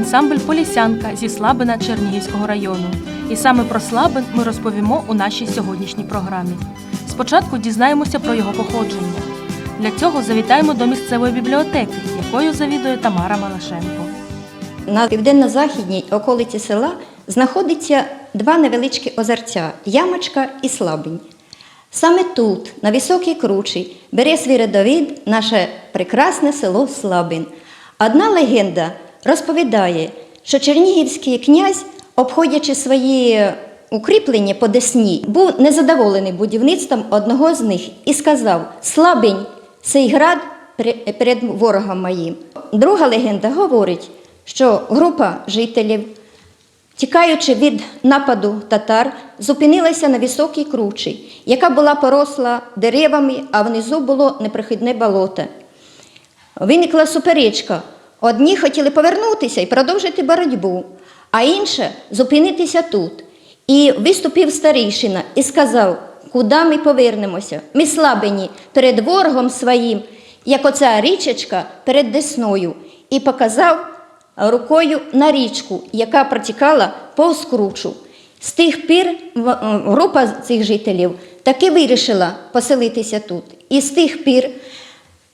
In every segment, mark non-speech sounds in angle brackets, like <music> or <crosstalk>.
ансамбль Полісянка зі Слабина Чернігівського району. І саме про Слабин ми розповімо у нашій сьогоднішній програмі. Спочатку дізнаємося про його походження. Для цього завітаємо до місцевої бібліотеки, якою завідує Тамара Малашенко. На південно-західній околиці села знаходиться два невеличкі озерця Ямочка і Слабень. Саме тут, на високій кручі, бере свій родовід наше прекрасне село Слабин. Одна легенда розповідає, що чернігівський князь, обходячи свої укріплення по Десні, був незадоволений будівництвом одного з них і сказав: Слабень, цей град перед ворогом моїм. Друга легенда говорить, що група жителів, тікаючи від нападу татар, зупинилася на високій кручі, яка була поросла деревами, а внизу було непрохідне болото. Виникла суперечка. Одні хотіли повернутися і продовжити боротьбу, а інші зупинитися тут. І виступив старішина і сказав, куди ми повернемося? Ми слабені перед ворогом своїм, як оця річечка перед Десною, і показав рукою на річку, яка протікала повз кручу. З тих пір е, група цих жителів таки вирішила поселитися тут. І з тих пір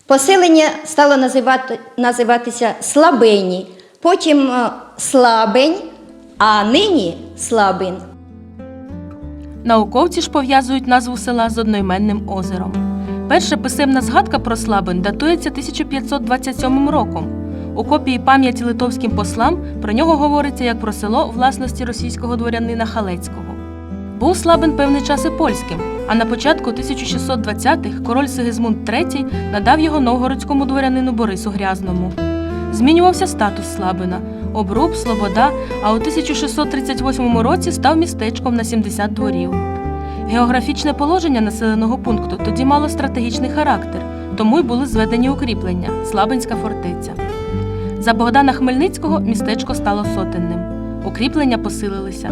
Поселення стало називати, називатися Слабені, потім е, Слабень, а нині Слабин. Науковці ж пов'язують назву села з одноіменним озером. Перша писемна згадка про Слабин датується 1527 роком. У копії пам'яті литовським послам про нього говориться як про село власності російського дворянина Халецького. Був Слабин певний час і польським, а на початку 1620-х король Сигизмунд III надав його новгородському дворянину Борису Грязному. Змінювався статус Слабина, обруб, слобода, а у 1638 році став містечком на 70 дворів. Географічне положення населеного пункту тоді мало стратегічний характер, тому й були зведені укріплення Слабинська фортеця. За Богдана Хмельницького містечко стало сотенним. Укріплення посилилися.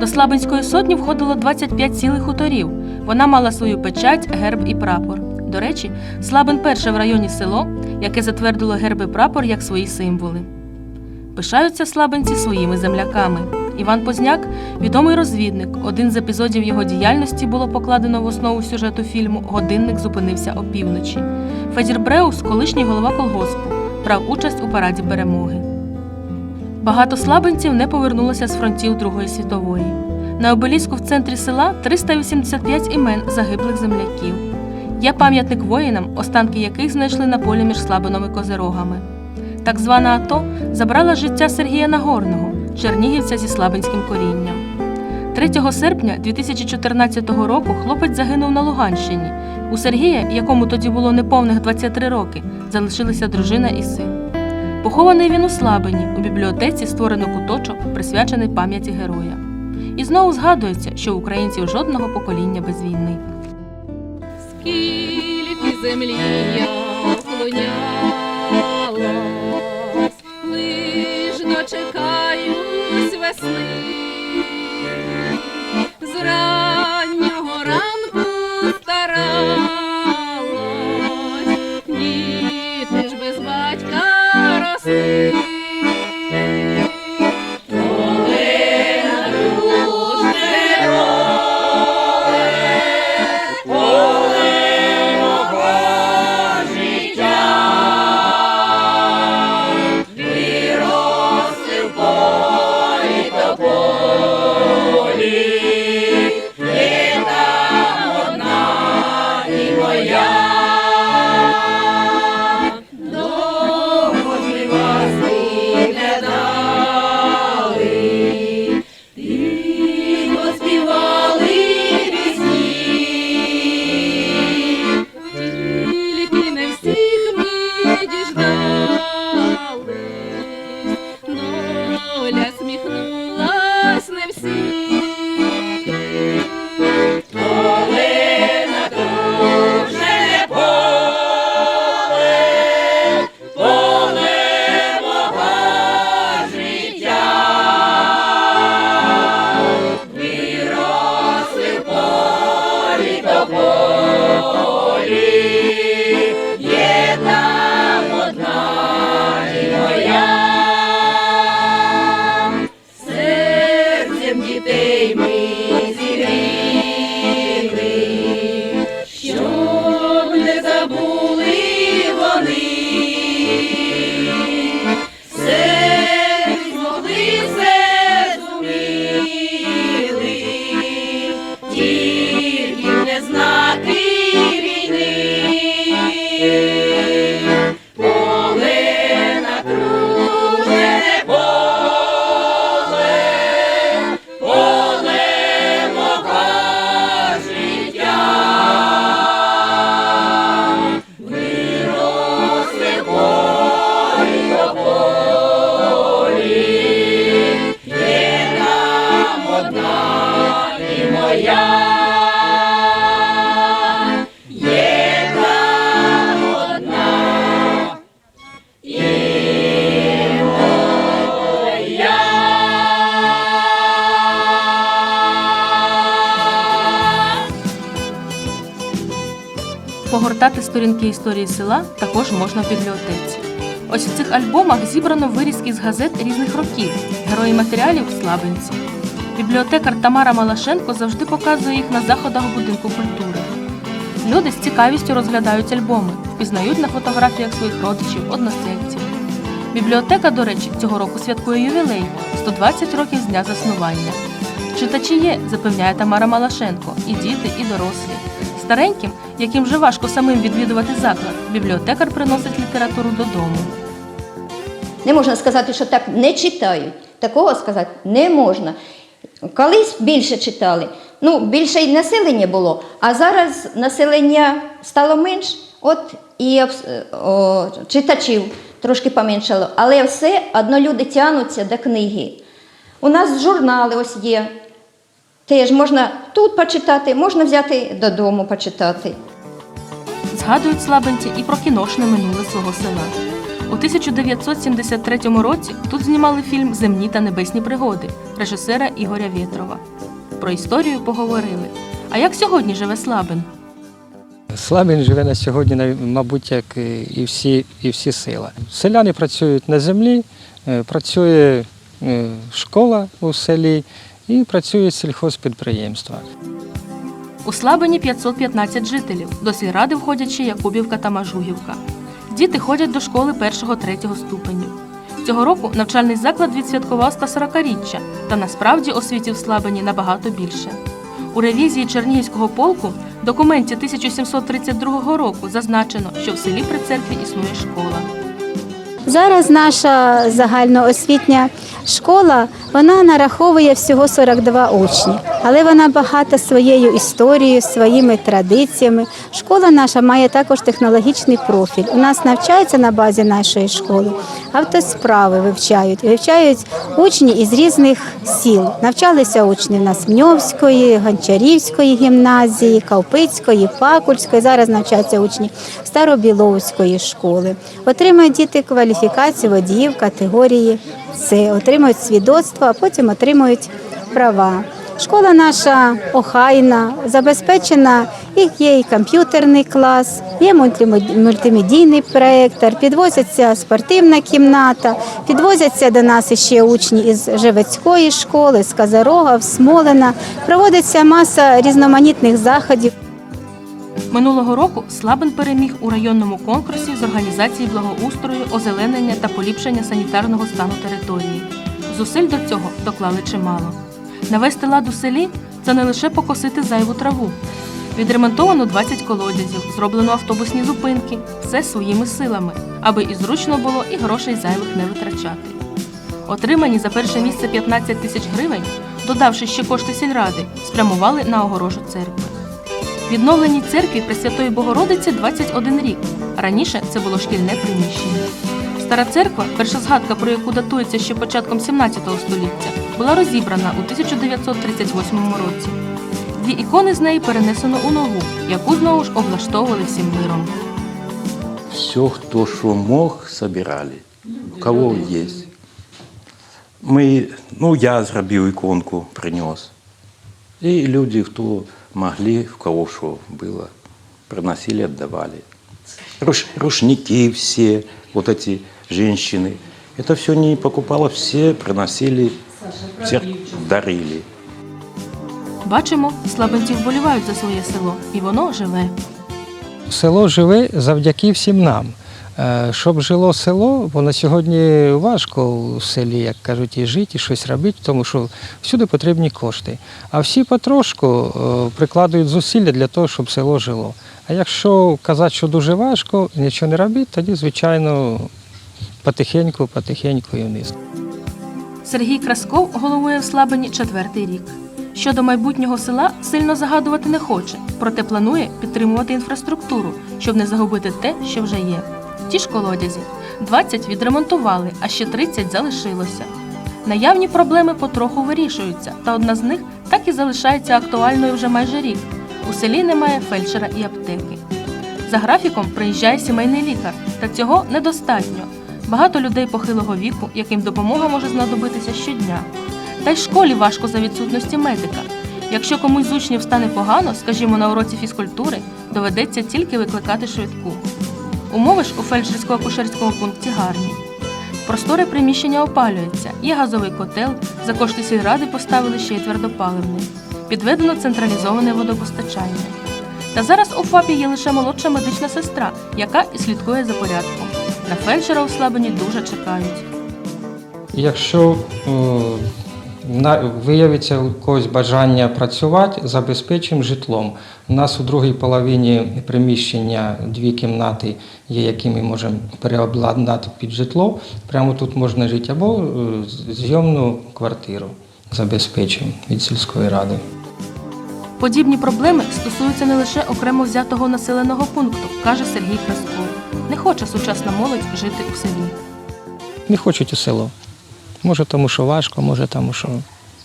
До Слабинської сотні входило 25 цілих хуторів. Вона мала свою печать, герб і прапор. До речі, Слабин перше в районі село, яке затвердило герб і прапор як свої символи. Пишаються слабинці своїми земляками. Іван Позняк відомий розвідник. Один з епізодів його діяльності було покладено в основу сюжету фільму Годинник зупинився опівночі. Федір Бреус, колишній голова колгоспу, брав участь у параді перемоги. Багато слабинців не повернулося з фронтів Другої світової. На обеліску в центрі села 385 імен загиблих земляків. Є пам'ятник воїнам, останки яких знайшли на полі між Слабином і Козирогами. Так звана АТО забрала життя Сергія Нагорного, чернігівця зі слабинським корінням. 3 серпня 2014 року хлопець загинув на Луганщині. У Сергія, якому тоді було неповних 23 роки, залишилися дружина і син. Похований він у Слабині, у бібліотеці створено куточок, присвячений пам'яті героя. І знову згадується, що українців жодного покоління без війни. Скільки землі лиш дочекаюсь весни. З доля сміхнулась не всі. не знаю. Погортати сторінки історії села також можна в бібліотеці. Ось в цих альбомах зібрано вирізки з газет різних років, герої матеріалів Слабинці. Бібліотекар Тамара Малашенко завжди показує їх на заходах будинку культури. Люди з цікавістю розглядають альбоми, впізнають на фотографіях своїх родичів, односельців. Бібліотека, до речі, цього року святкує ювілей 120 років з дня заснування. Читачі є, запевняє Тамара Малашенко, і діти, і дорослі. Стареньким, яким вже важко самим відвідувати заклад, бібліотекар приносить літературу додому. Не можна сказати, що так не читають. Такого сказати не можна. Колись більше читали, ну, більше й населення було, а зараз населення стало менш, от і о, читачів трошки поменшало. Але все одно люди тягнуться до книги. У нас журнали ось є. Теж можна тут почитати, можна взяти додому почитати. Згадують слабенці і про кіношне минуле свого села. У 1973 році тут знімали фільм Земні та небесні пригоди режисера Ігоря Вєтрова. Про історію поговорили. А як сьогодні живе Слабин? Слабін живе на сьогодні, мабуть, як і всі, і всі села. Селяни працюють на землі, е, працює е, школа у селі і працює сільхозпідприємства. У Слабині 515 жителів. До сільради входять ще Якубівка та Мажугівка. Діти ходять до школи 1-3 ступенів. Цього року навчальний заклад відсвяткував 140-річчя, та насправді освіті в Слабині набагато більше. У ревізії Чернігівського полку в документі 1732 року зазначено, що в селі при церкві існує школа. Зараз наша загальноосвітня школа вона нараховує всього 42 учні, але вона багата своєю історією, своїми традиціями. Школа наша має також технологічний профіль. У нас навчаються на базі нашої школи автосправи вивчають, вивчають учні із різних сіл. Навчалися учні в нас Мньовської, Гончарівської гімназії, Кавпицької, Пакульської. Зараз навчаються учні Старобіловської школи. Отримують діти кваліфікацію водіїв категорії С, отримують свідоцтво, а потім отримують права. Школа наша охайна, забезпечена, і є і комп'ютерний клас, є мультимед- мультимедійний проєктор, підвозиться спортивна кімната, підвозяться до нас ще учні із Живецької школи, з Казарога, Смолина. Проводиться маса різноманітних заходів. Минулого року Слабин переміг у районному конкурсі з організації благоустрою, озеленення та поліпшення санітарного стану території. Зусиль до цього доклали чимало. Навести лад у селі це не лише покосити зайву траву. Відремонтовано 20 колодязів, зроблено автобусні зупинки, все своїми силами, аби і зручно було, і грошей зайвих не витрачати. Отримані за перше місце 15 тисяч гривень, додавши ще кошти сільради, спрямували на огорожу церкви. Відновленій церкві Пресвятої Богородиці 21 рік. Раніше це було шкільне приміщення. Стара церква, перша згадка про яку датується ще початком 17 століття, була розібрана у 1938 році. Дві ікони з неї перенесено у нову, яку знову ж облаштовували всім миром. Все, кто что мог, собирали. У кого есть. Ми, ну, я зробив іконку, принес. І люди, хто могли, в кого що було, приносили, отдавали. Руш, рушники все, вот эти женщины. Это все не покупало, все приносили, в церковь, дарили. Бачимо, слабенці вболівають за своє село, і воно живе. Село живе завдяки всім нам. Е, Щоб жило село, бо на сьогодні важко у селі, як кажуть, і жити, і щось робити, тому що всюди потрібні кошти. А всі потрошку е, прикладають зусилля для того, щоб село жило. А якщо казати, що дуже важко, нічого не робити, тоді, звичайно, потихеньку, потихеньку і вниз. Сергій Красков головує в Слабині четвертий рік. Щодо майбутнього села сильно загадувати не хоче, проте планує підтримувати інфраструктуру, щоб не загубити те, що вже є. Ті ж колодязі. 20 відремонтували, а ще 30 залишилося. Наявні проблеми потроху вирішуються, та одна з них так і залишається актуальною вже майже рік. У селі немає фельдшера і аптеки. За графіком приїжджає сімейний лікар, та цього недостатньо. Багато людей похилого віку, яким допомога може знадобитися щодня. Та й школі важко за відсутності медика. Якщо комусь з учнів стане погано, скажімо, на уроці фізкультури, доведеться тільки викликати швидку. Умови ж у фельдшерсько-акушерському пункті гарні. Просторе приміщення опалюється, є газовий котел, за кошти сільради поставили ще й твердопаливний. Підведено централізоване водопостачання. Та зараз у ФАПі є лише молодша медична сестра, яка і слідкує за порядком. На фельдшера у Слабині дуже чекають. Якщо е, виявиться у когось бажання працювати, забезпечимо житлом. У нас у другій половині приміщення дві кімнати є, які ми можемо переобладнати під житло. Прямо тут можна жити, або е, зйомну квартиру забезпечимо від сільської ради. Подібні проблеми стосуються не лише окремо взятого населеного пункту, каже Сергій Красков. Не хоче сучасна молодь жити у селі. Не хочуть у село. Може, тому що важко, може, тому що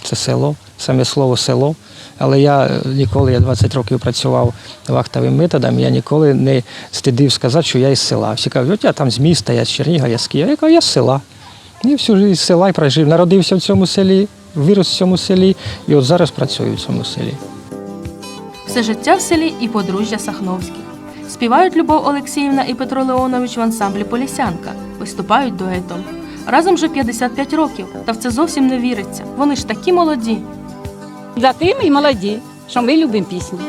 це село, саме слово село. Але я е, ніколи, я 20 років працював вахтовим методом, я ніколи не стидив сказати, що я із села. Всі кажуть, от я там з міста, я з Чернігова, я з Києва. Я кажу, я з села. І всю життя з села і прожив. Народився в цьому селі, вирос в цьому селі, і от зараз працюю в цьому селі. Все життя в селі і подружжя Сахновських. Співають Любов Олексіївна і Петро Леонович в ансамблі Полісянка, виступають дуетом. Разом вже 55 років, та в це зовсім не віриться. Вони ж такі молоді. Для тим і молоді, що ми любимо пісні.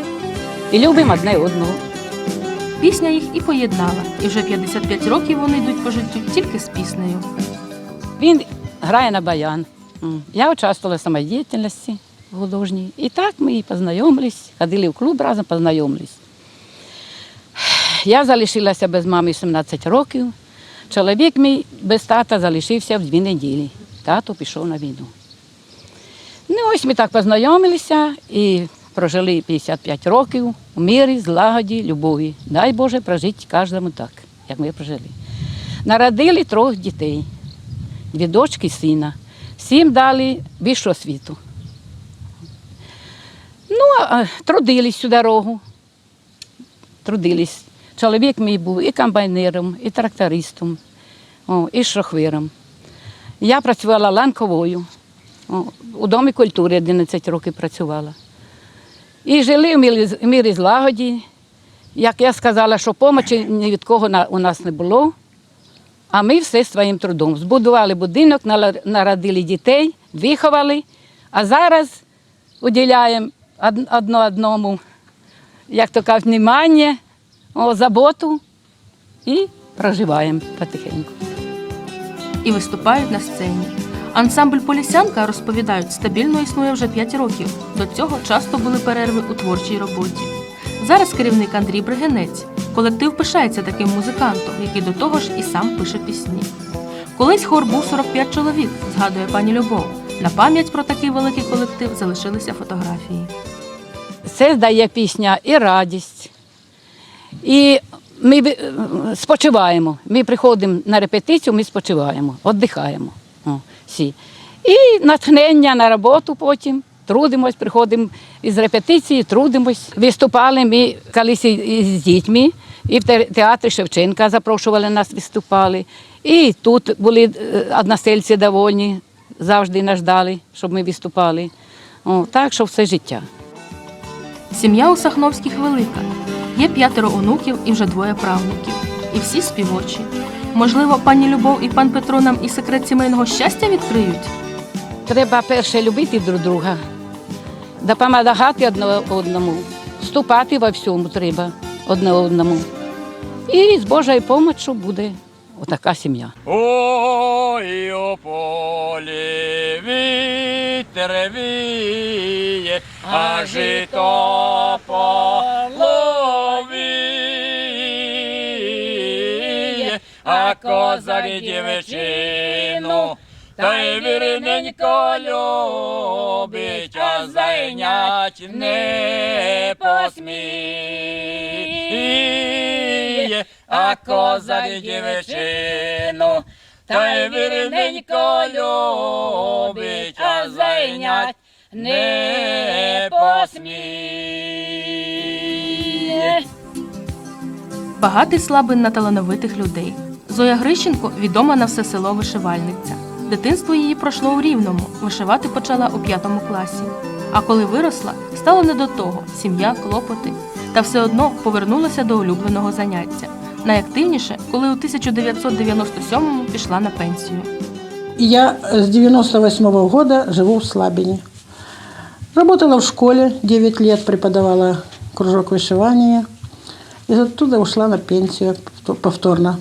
І любимо одне одного. Пісня їх і поєднала, і вже 55 років вони йдуть по життю тільки з піснею. Він грає на баян. Я участвувала в самодіяльності художній. І так ми і познайомились, ходили в клуб разом, познайомились. Я залишилася без мами 17 років. Чоловік мій без тата залишився в дві неділі. Тато пішов на війну. Ну, ось ми так познайомилися і прожили 55 років у мирі, злагоді, любові. Дай Боже прожити кожному так, як ми прожили. Народили трьох дітей, дві дочки і сина. Всім дали вищу освіту. Ну, а трудились всю дорогу. Трудились. Чоловік мій був і комбайнером, і трактористом, о, і шохвиром. Я працювала ланковою. О, у Домі культури 11 років працювала. І жили в мірі, злагоді. Як я сказала, що помочі ні від кого у нас не було. А ми все своїм трудом. Збудували будинок, народили дітей, виховали, а зараз уділяємо од- одно одному, як то кажуть, внимання, о, заботу і проживаємо потихеньку. і виступають на сцені. Ансамбль Полісянка розповідають, стабільно існує вже 5 років. До цього часто були перерви у творчій роботі. Зараз керівник Андрій Бригинець. Колектив пишається таким музикантом, який до того ж і сам пише пісні. Колись хор був 45 чоловік, згадує пані Любов. На пам'ять про такий великий колектив залишилися фотографії. Це дає пісня і радість. І ми спочиваємо. Ми приходимо на репетицію, ми спочиваємо, віддихаємо. О, всі. І натхнення на роботу потім. Трудимось, приходимо із репетиції, трудимось. Виступали ми колись з дітьми, і в театрі Шевченка запрошували нас, виступали. І тут були е, односельці довольні, завжди нас ждали, щоб ми виступали. О, так що все життя. Сім'я у Сахновських велика. Є п'ятеро онуків і вже двоє правнуків. І всі співочі. Можливо, пані Любов і пан Петро нам і секрет сімейного щастя відкриють? Треба перше любити друг друга, допомагати одне одному, вступати во всьому треба одне одному. І з Божою допомогою буде отака сім'я. Ой, у полі вітер віє, а жито половіє, а козак дівчину, та й вірненько любить, а зайнять не посміє, а козак дівчину, та й вірненько любить, а зайнять не посміє. Багатий слабин на талановитих людей. Зоя Грищенко відома на все село вишивальниця. Дитинство її пройшло у Рівному. Вишивати почала у п'ятому класі. А коли виросла, стало не до того сім'я, клопоти. Та все одно повернулася до улюбленого заняття. Найактивніше, коли у 1997-му пішла на пенсію. Я с 98 -го года живу в Слабине. Работала в школе, 9 лет преподавала кружок вышивания. И оттуда ушла на пенсию повторно.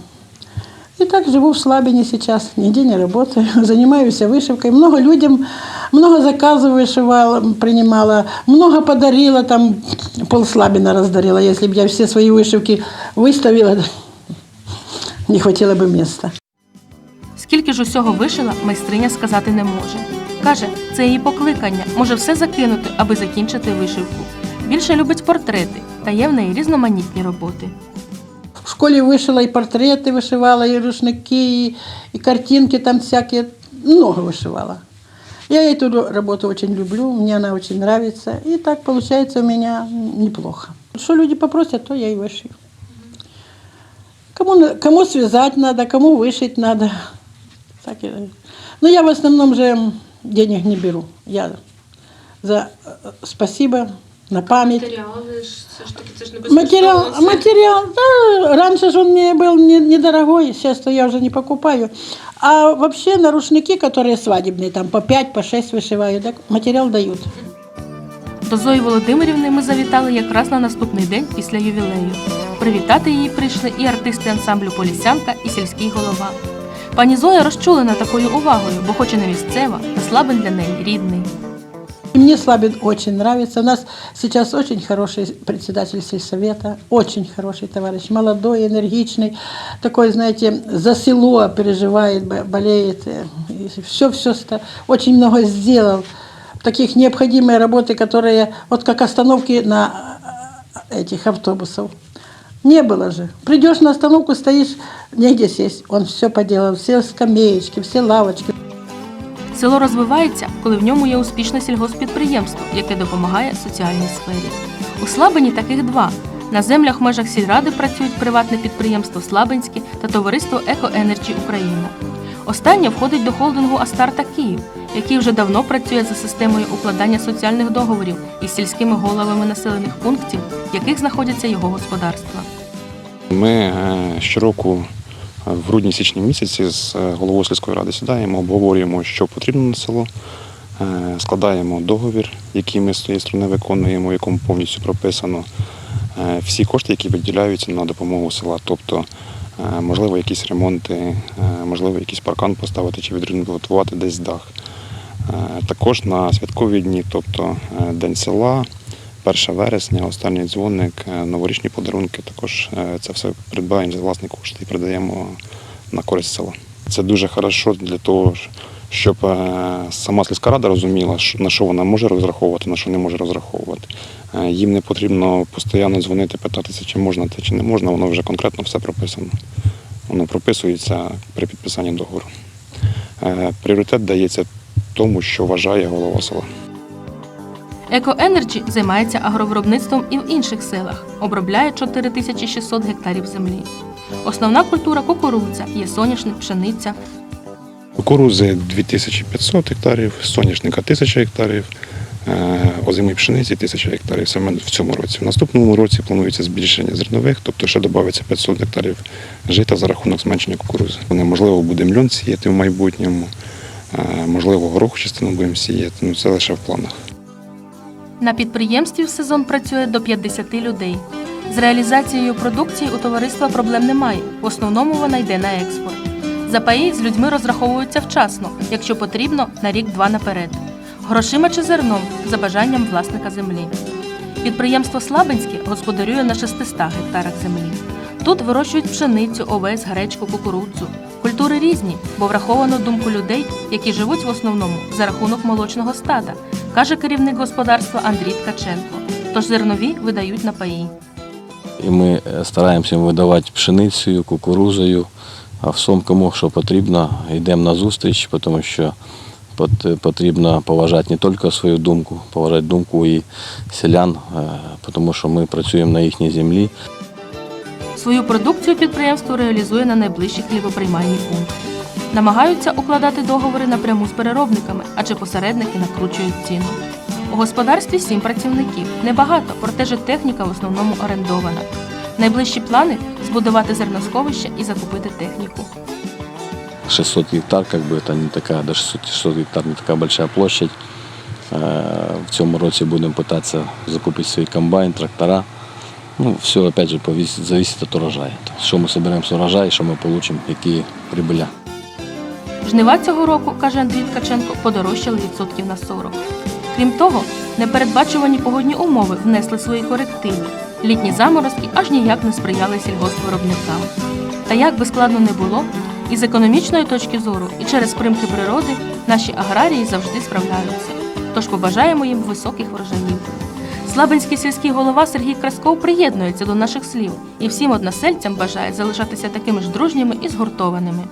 И так живу в Слабине сейчас, нигде не работаю, <laughs> занимаюсь вышивкой. Много людям, много заказов вышивала, принимала, много подарила, там пол Слабина раздарила. Если бы я все свои вышивки выставила, <laughs> не хватило бы места. Скільки ж усього вишила, майстриня сказати не може. Каже, це її покликання, може все закинути, аби закінчити вишивку. Більше любить портрети, та є в неї різноманітні роботи. В школе вышила и портреты вышивала, и рушники, и, и картинки там всякие. Много вышивала. Я эту работу очень люблю, мне она очень нравится. И так получается у меня неплохо. Что люди попросят, то я и вышью. Кому, на- кому связать надо, кому вышить надо. Так и- Но я в основном же денег не беру. Я за э, спасибо на память. Матеріали ж все ж таки це ж не Материал, материал, да, раньше же он мне был не- недорогой, сейчас я уже не покупаю. А вообще на рушники, которые свадебные, там по 5, по 6 вышиваю, так материал дают. До Зої Володимирівни ми завітали якраз на наступний день після ювілею. Привітати її прийшли і артисти ансамблю Полісянка, і сільський голова. Пані Зоя розчулена такою увагою, бо хоч і не місцева, та слабин для неї рідний. И мне Слабин очень нравится. У нас сейчас очень хороший председатель сельсовета, очень хороший товарищ, молодой, энергичный, такой, знаете, за село переживает, бо- болеет. Все-все очень много сделал. Таких необходимые работы, которые, вот как остановки на э, этих автобусов. Не было же. Придешь на остановку, стоишь, негде сесть. Он все поделал, все скамеечки, все лавочки. Село розвивається, коли в ньому є успішне сільгоспідприємство, яке допомагає соціальній сфері. У Слабині таких два. На землях в межах сільради працюють приватне підприємство Слабинське та товариство «Екоенерджі Україна. Останнє входить до холдингу Астарта Київ, який вже давно працює за системою укладання соціальних договорів із сільськими головами населених пунктів, в яких знаходяться його господарства. Ми е, щороку в грудні-січні місяці з е, головою сільської ради сідаємо, обговорюємо, що потрібно на село, е, складаємо договір, який ми з тієї сторони виконуємо, в якому повністю прописано е, всі кошти, які виділяються на допомогу села. Тобто, можливо, якісь ремонти, можливо, якийсь паркан поставити чи відремонтувати десь дах. Також на святкові дні, тобто День села, 1 вересня, останній дзвоник, е, новорічні подарунки. Також е, це все придбаємо за власні кошти і передаємо на користь села. Це дуже хорошо для того, щоб е, сама сільська рада розуміла, на що вона може розраховувати, на що не може розраховувати. Їм не потрібно постійно дзвонити, питатися, чи можна це, чи не можна. Воно вже конкретно все прописано. Воно прописується при підписанні договору. Пріоритет дається тому, що вважає голова села. Екоенерджі займається агровиробництвом і в інших селах, обробляє 4600 гектарів землі. Основна культура кукурудза є соняшник, пшениця, Кукурузи 2500 гектарів, соняшника 1000 гектарів, е, озимої пшениці 1000 гектарів саме в цьому році. В наступному році планується збільшення зернових, тобто ще додається 500 гектарів жита за рахунок зменшення кукурузи. Можливо, буде мільйон сіяти в майбутньому, е, можливо, гороху частину будемо сіяти, ну це лише в планах. На підприємстві в сезон працює до 50 людей. З реалізацією продукції у товариства проблем немає. В основному вона йде на експорт. За паї з людьми розраховуються вчасно, якщо потрібно, на рік-два наперед. Грошима чи зерном за бажанням власника землі. Підприємство Слабинське господарює на 600 гектарах землі. Тут вирощують пшеницю, овес, гречку, кукурудзу. Культури різні, бо враховано думку людей, які живуть в основному за рахунок молочного стада, каже керівник господарства Андрій Ткаченко. Тож зернові видають на паї. І ми е, стараємося видавати пшеницею, кукурузою а всьому, кому що потрібно, йдемо на зустріч, тому що потрібно поважати не тільки свою думку, поважати думку і селян, е, тому що ми працюємо на їхній землі. Свою продукцію підприємство реалізує на найближчі хлібоприймальні пункти Намагаються укладати договори напряму з переробниками, адже посередники накручують ціну. У господарстві сім працівників. Небагато, проте же техніка в основному орендована. Найближчі плани збудувати зерносховище і закупити техніку. 600 гектар, как бы это не такая, даже 600 600 гектар не такая большая площадь. Э, В цьому році будемо пытаться закупити свій комбайн, трактора. Ну, все, опять же, повис- зависит от урожая. То есть, Що ми соберемо з урожаю, що ми получимо, які прибыля. Жнива цього року, каже Андрій Ткаченко, подорожчали відсотків на 40. Крім того, непередбачувані погодні умови внесли свої корективи. Літні заморозки аж ніяк не сприяли сільгоспвиробникам. Та як би складно не було, і з економічної точки зору, і через примки природи наші аграрії завжди справляються. Тож побажаємо їм високих врожаїв. Слабинський сільський голова Сергій Красков приєднується до наших слів і всім односельцям бажає залишатися такими ж дружніми і згуртованими.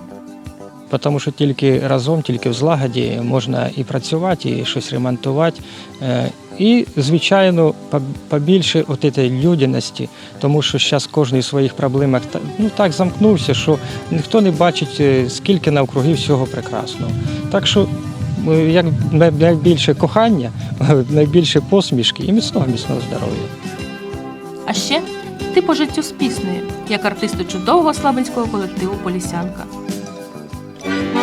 Тому що тільки разом, тільки в злагоді можна і працювати, і щось ремонтувати. Е, І, звичайно, побільше от цієї людяності, тому що зараз кожен в своїх проблемах ну, так замкнувся, що ніхто не бачить, е, скільки навкруги всього прекрасного. Так що е, як найбільше кохання, <laughs> найбільше посмішки і міцного міцного здоров'я. А ще ти по життю з піснею, як артисту чудового слабинського колективу Полісянка. Ой,